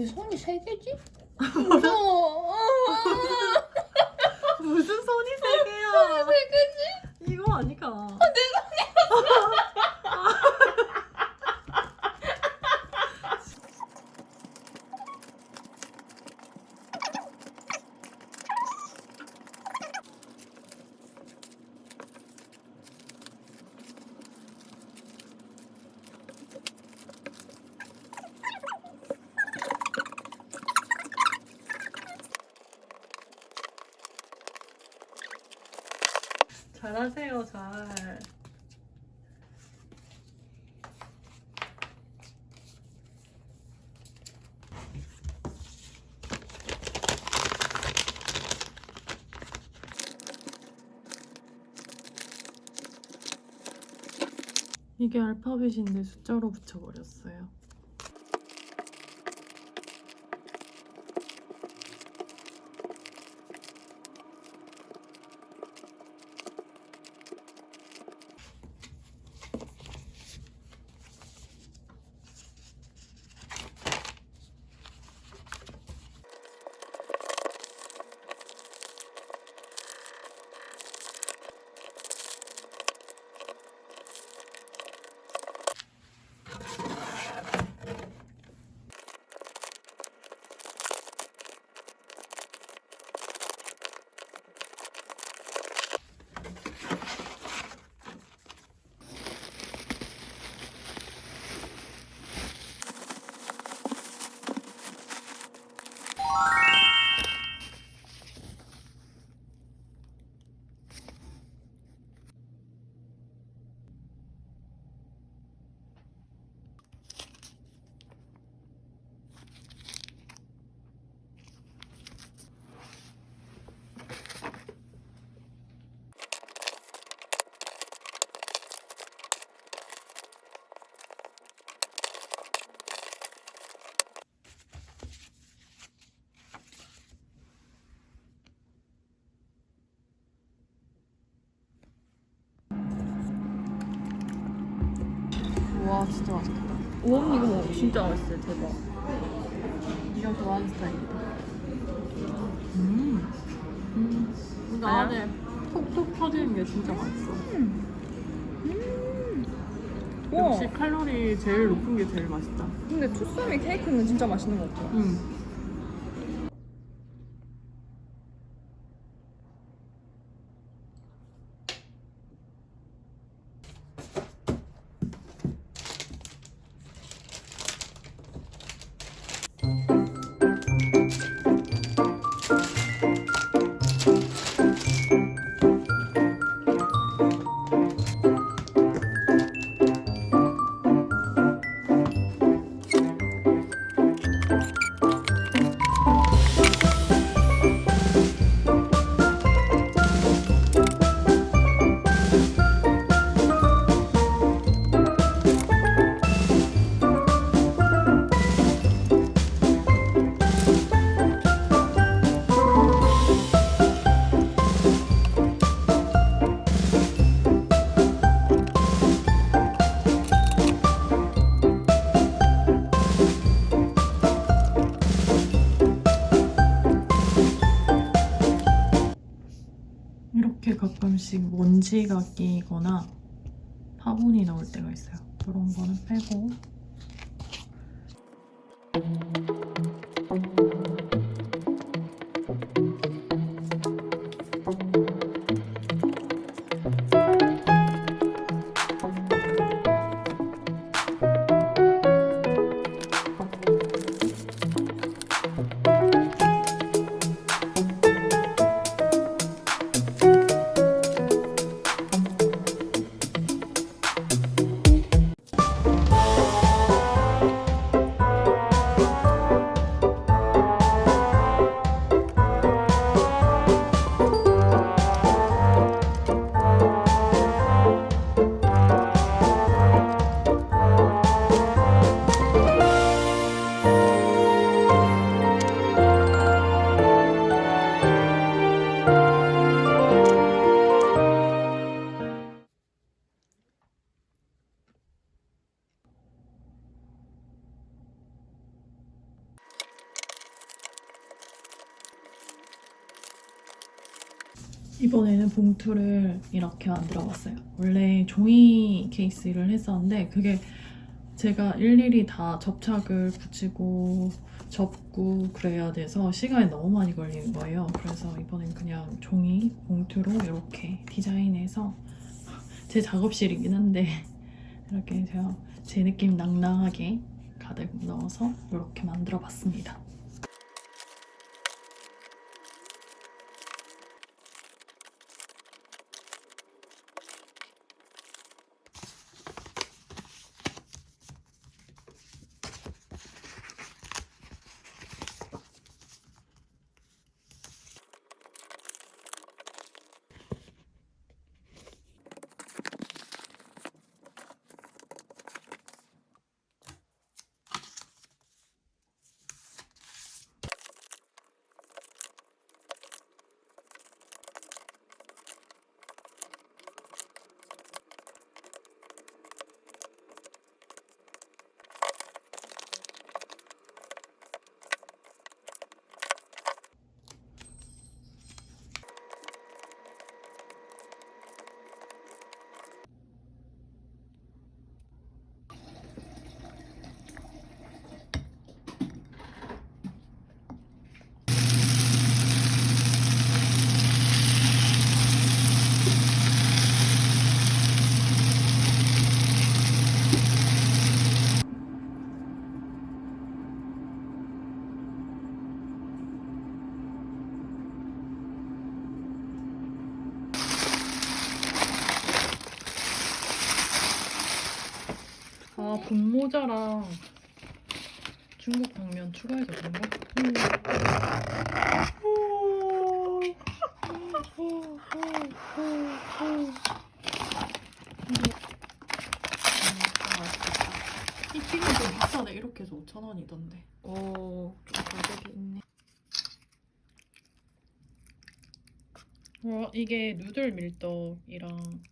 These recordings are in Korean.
왜 손이 세 개지? 무서워. 무슨 손이 세 개야? 세 개지? 이거 아니까. 잘하세요, 잘. 이게 알파벳인데 숫자로 붙여버렸어요. 와 진짜 맛있겠다. 와 이거 뭐 진짜 맛있어요. 대박. 네가 좋아하는 스타일이다. 음. 음. 근데 아니야? 안에 톡톡 터지는 게 진짜 맛있어. 와. 역시 칼로리 제일 높은 게 제일 맛있다. 근데 투썸이 케이크는 진짜 맛있는 것 같아요. 이렇게 가끔씩 먼지가 끼거나 파분이 나올 때가 있어요. 그런 거는 빼고 이번에는 봉투를 이렇게 만들어 봤어요. 원래 종이 케이스를 했었는데 그게 제가 일일이 다 접착을 붙이고 접고 그래야 돼서 시간이 너무 많이 걸리는 거예요. 그래서 이번엔 그냥 종이 봉투로 이렇게 디자인해서 제 작업실이긴 한데 이렇게 제가 제 느낌 낭낭하게 가득 넣어서 이렇게 만들어 봤습니다. 아, 분모자랑 중국 당면 추가해도 되는가? 이 튀김 좀 비싸네. 이렇게 해서 5,000원이던데. 오, 좀 가격이 있네. 와, 이게 누들 밀떡이랑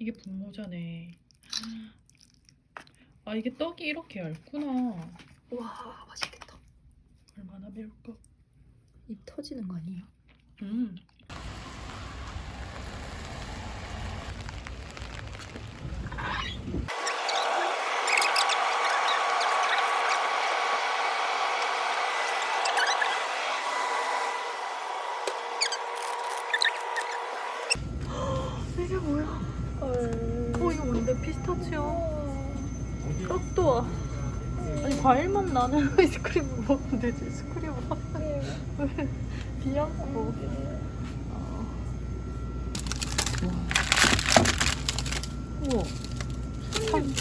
이게 분모자네. 아, 이게 떡이 이렇게 얇구나. 와, 맛있겠다. 얼마나 매울까? 입 터지는 거 아니에요? 음. 이게 뭐야? 어, 이거 뭔데? 피스타치오. 떡도 와. 아니 과일맛 나는 아이스크림 먹으면 되지 스크림. 왜 비앙코 우와. 참이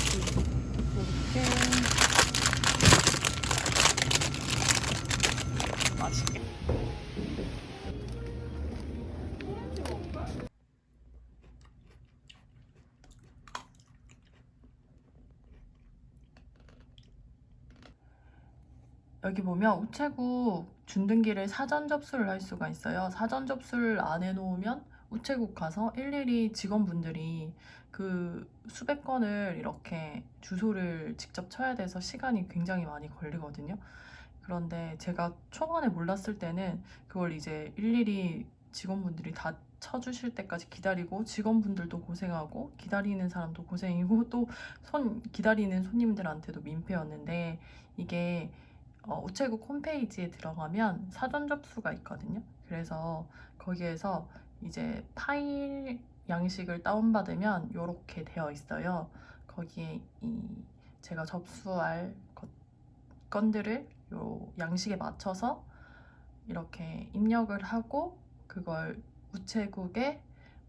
여기 보면 우체국 준등기를 사전 접수를 할 수가 있어요. 사전 접수를 안 해놓으면 우체국 가서 일일이 직원분들이 그 수백 건을 이렇게 주소를 직접 쳐야 돼서 시간이 굉장히 많이 걸리거든요. 그런데 제가 초반에 몰랐을 때는 그걸 이제 일일이 직원분들이 다 쳐주실 때까지 기다리고 직원분들도 고생하고 기다리는 사람도 고생이고 또 손 기다리는 손님들한테도 민폐였는데 이게 어, 우체국 홈페이지에 들어가면 사전 접수가 있거든요. 그래서 거기에서 이제 파일 양식을 다운받으면 이렇게 되어 있어요. 거기에 이 제가 접수할 것, 건들을 요 양식에 맞춰서 이렇게 입력을 하고 그걸 우체국에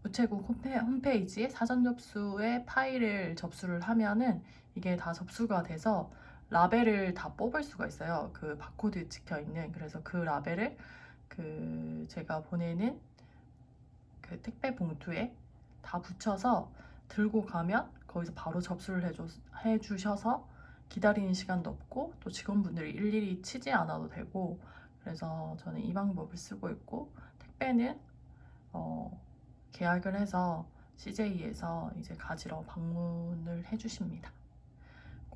우체국 홈페, 홈페이지에 사전 접수의 파일을 접수를 하면은 이게 다 접수가 돼서 라벨을 다 뽑을 수가 있어요. 그 바코드 찍혀 있는. 그래서 그 라벨을 그 제가 보내는 그 택배 봉투에 다 붙여서 들고 가면 거기서 바로 접수를 해줘, 해주셔서 기다리는 시간도 없고 또 직원분들이 일일이 치지 않아도 되고 그래서 저는 이 방법을 쓰고 있고 택배는 어, 계약을 해서 CJ에서 이제 가지러 방문을 해주십니다.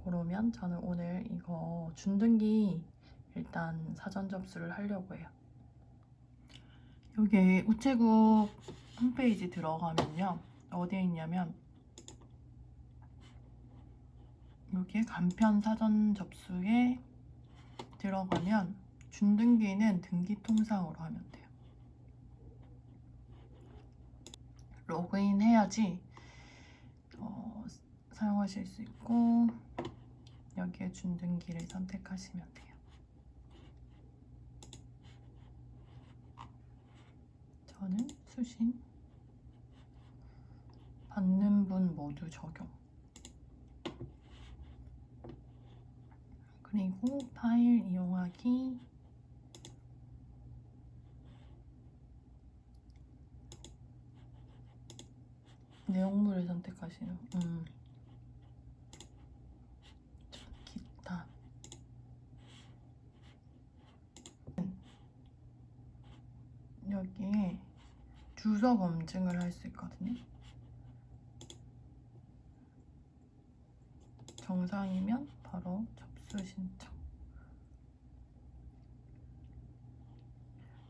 그러면 저는 오늘 이거 준등기 일단 사전 접수를 하려고 해요. 여기 우체국 홈페이지 들어가면요. 어디에 있냐면 여기에 간편 사전 접수에 들어가면 준등기는 등기 통상으로 하면 돼요. 로그인 해야지 어, 사용하실 수 있고 여기에 준등기를 선택하시면 돼요. 저는 수신 받는 분 모두 적용 그리고 파일 이용하기 내용물을 선택하시는 음. 기타 여기에 주소 검증을 할 수 있거든요. 정상이면 바로 접수 신청.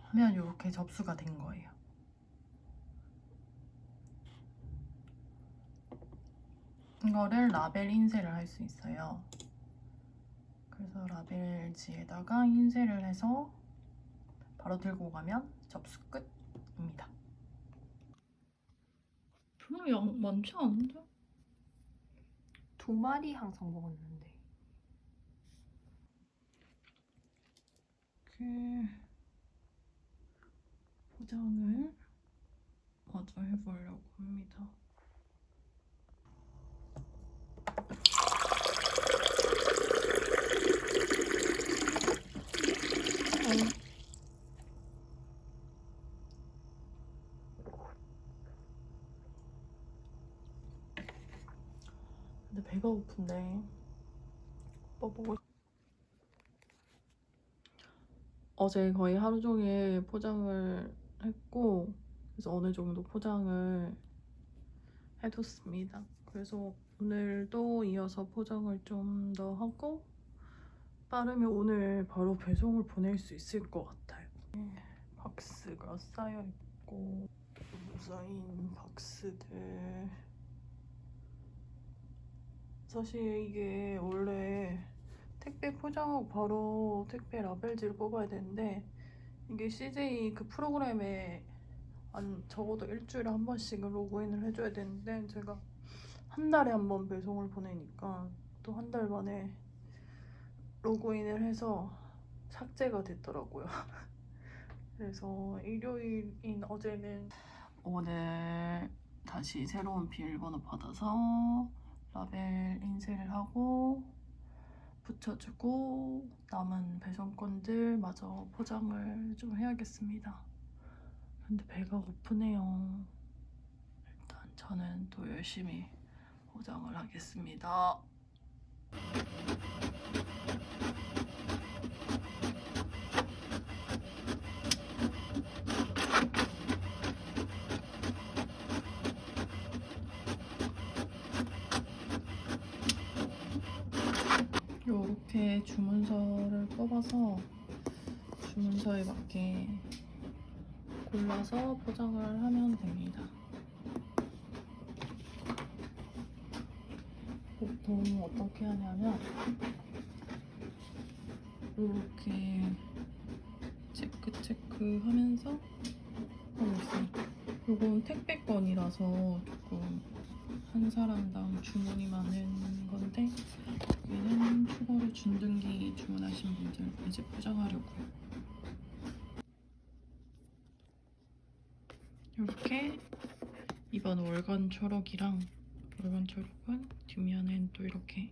하면 이렇게 접수가 된 거예요. 이거를 라벨 인쇄를 할 수 있어요. 그래서 라벨지에다가 인쇄를 해서 바로 들고 가면 접수 끝입니다. 별로 양 많지 않은데? 두 마리 항상 먹었는데. 이렇게 포장을 마저 해보려고 합니다. 근데 배가 고픈데 뭐 어제 거의 하루 종일 포장을 했고 그래서 어느 정도 포장을 해뒀습니다. 그래서 오늘도 이어서 포장을 좀 더 하고 빠르면 오늘 바로 배송을 보낼 수 있을 것 같아요. 박스가 쌓여 있고 쌓인 박스들 사실 이게 원래 택배 포장하고 바로 택배 라벨지를 뽑아야 되는데 이게 CJ 그 프로그램에 한 적어도 일주일에 한 번씩은 로그인을 해줘야 되는데 제가 한 달에 한 번 배송을 보내니까 또 한 달 만에 로그인을 해서 삭제가 됐더라고요. 그래서 일요일인 어제는 오늘 다시 새로운 비밀번호 받아서 라벨 인쇄를 하고 붙여주고 남은 배송건들 마저 포장을 좀 해야겠습니다. 근데 배가 고프네요. 일단 저는 또 열심히 포장을 하겠습니다. 이렇게 주문서를 뽑아서 주문서에 맞게 골라서 포장을 하면 됩니다. 보통 어떻게 하냐면 이렇게 체크 체크 하면서 하고 있어요. 이건 택배건이라서 조금 한 사람당 주문이 많은 건데 여기는 추가로 준등기 주문하신 분들 이제 포장하려고요. 이렇게 이번 월간 초록이랑 월간 초록은 뒷면엔 또 이렇게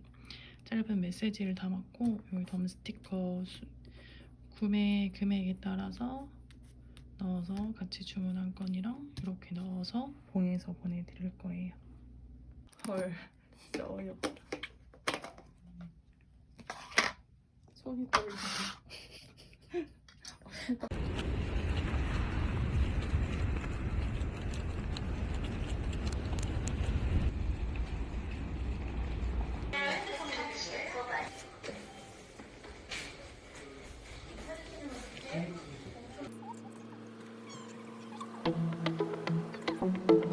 짧은 메시지를 담았고 여기 덤 스티커 수- 구매 금액에 따라서 넣어서 같이 주문한 건이랑 이렇게 넣어서 봉해서 보내드릴 거예요. 헐, 진짜 어이없다. 손이 떨리네. 음.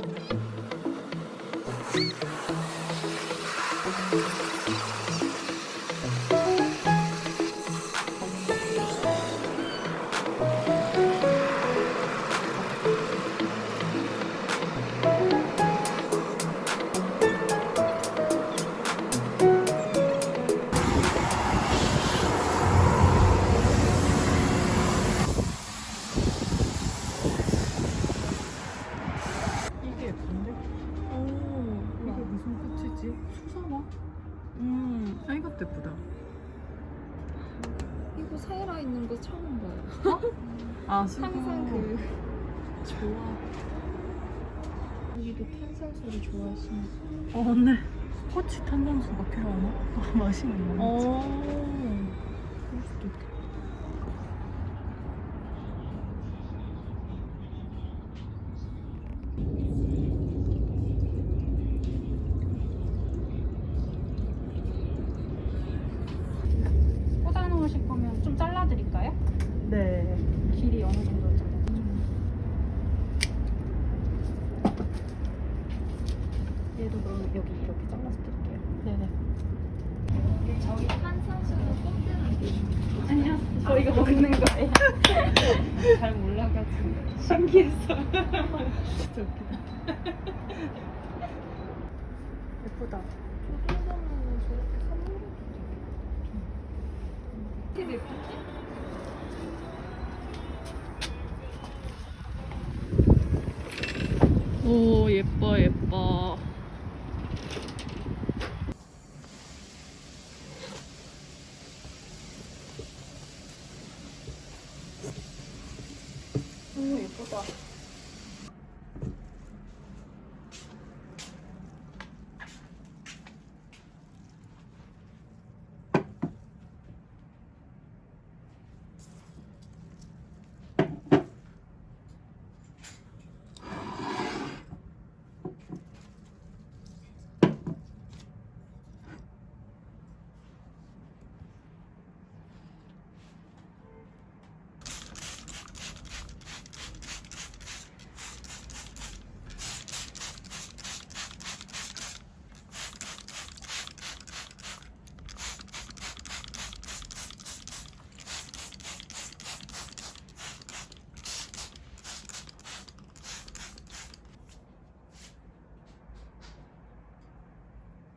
꽃이지? 수선화? 음, 아 이것도 예쁘다. 이거 사이라 있는 거 처음 봐요. 아, 수고. 항상 그 좋아. 여기도 탄산수를 좋아하시는. 어, 근데 꽃이 탄산수가 필요하나? 아, 맛있는 거. 어. 그럴 수도 있겠다. 꽂아놓으실 거면 좀 잘라드릴까요? 네. 길이 어느 정도 잘라? 얘도 그럼 여기 이렇게 잘라서 드릴게요. 네네. 저희 탄산수는 꼼꼼하게. 아니요, 저희가 먹는 거예요. 잘 몰라가지고 신기했어. 진짜 웃기다. 예쁘다. 저 정도면 저렇게 되겠다. 되게 예쁘지? 오 예뻐 예뻐.